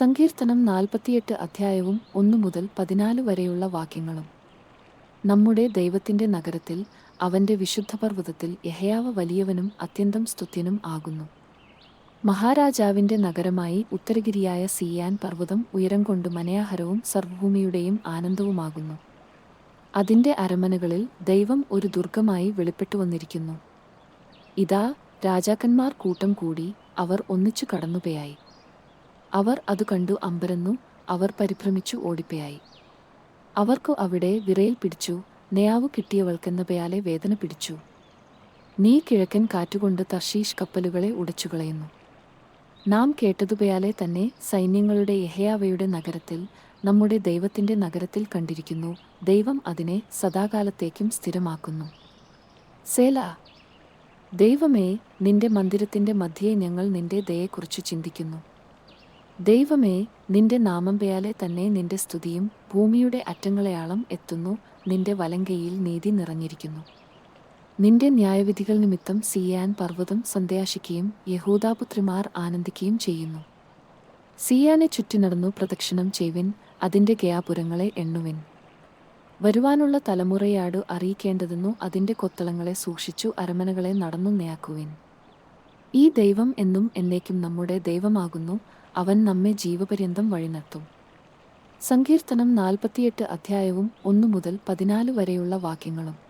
സങ്കീർത്തനം നാൽപ്പത്തിയെട്ട് അധ്യായവും ഒന്നു മുതൽ പതിനാല് വരെയുള്ള വാക്യങ്ങളും. നമ്മുടെ ദൈവത്തിന്റെ നഗരത്തിൽ അവന്റെ വിശുദ്ധ പർവതത്തിൽ യഹയാവ വലിയവനും അത്യന്തം സ്തുത്യനും ആകുന്നു. മഹാരാജാവിന്റെ നഗരമായി ഉത്തരഗിരിയായ സിയാൻ പർവതം ഉയരം കൊണ്ട് മനയാഹരവും സർവഭൂമിയുടെയും ആനന്ദവുമാകുന്നു. അതിന്റെ അരമനകളിൽ ദൈവം ഒരു ദുർഗമായി വെളിപ്പെട്ടു വന്നിരിക്കുന്നു. ഇതാ രാജാക്കന്മാർ കൂട്ടം കൂടി അവർ ഒന്നിച്ചു കടന്നുപയായി. അവർ അത് കണ്ടു അമ്പരന്നു അവർ പരിഭ്രമിച്ചു ഓടിപ്പയായി. അവർക്കു അവിടെ വിറയിൽ പിടിച്ചു നെയാവു കിട്ടിയവൾക്കെന്നപയാലെ വേദന പിടിച്ചു. നീ കിഴക്കൻ കാറ്റുകൊണ്ട് തർഷീഷ് കപ്പലുകളെ ഉടച്ചുകളയുന്നു. നാം കേട്ടതുപയാലെ തന്നെ സൈന്യങ്ങളുടെ യഹയാവയുടെ നഗരത്തിൽ നമ്മുടെ ദൈവത്തിന്റെ നഗരത്തിൽ കണ്ടിരിക്കുന്നു ദൈവം അതിനെ സദാകാലത്തേക്കും സ്ഥിരമാക്കുന്നു. സേല ദൈവമേ നിന്റെ മന്ദിരത്തിന്റെ മധ്യേ ഞങ്ങൾ നിന്റെ ദയെക്കുറിച്ച് ചിന്തിക്കുന്നു. ദൈവമേ നിന്റെ നാമം നാമമ്പയാലെ തന്നെ നിന്റെ സ്തുതിയും ഭൂമിയുടെ അറ്റങ്ങളെയാളം എത്തുന്നു നിന്റെ വലങ്കയിൽ നീതി നിറഞ്ഞിരിക്കുന്നു. നിന്റെ ന്യായവിധികൾ നിമിത്തം സിയാൻ പർവതം സന്ധ്യാശിക്കുകയും യഹൂദാപുത്രിമാർ ആനന്ദിക്കുകയും ചെയ്യുന്നു. സിയാനെ ചുറ്റി നടന്നു പ്രദക്ഷിണം ചെയ്വിൻ അതിന്റെ ഗയാപുരങ്ങളെ എണ്ണുവിൻ. വരുവാനുള്ള തലമുറയാട് അറിയിക്കേണ്ടതെന്നു അതിന്റെ കൊത്തളങ്ങളെ സൂക്ഷിച്ചു അരമനകളെ നടന്നു നേയാക്കുവിൻ ഈ ദൈവം എന്നും എന്നേക്കും നമ്മുടെ ദൈവമാകുന്നു അവൻ നമ്മെ ജീവപര്യന്തം വഴി നടത്തും സങ്കീർത്തനം നാൽപ്പത്തിയെട്ട് അധ്യായവും ഒന്നു മുതൽ പതിനാല് വരെയുള്ള വാക്യങ്ങളും.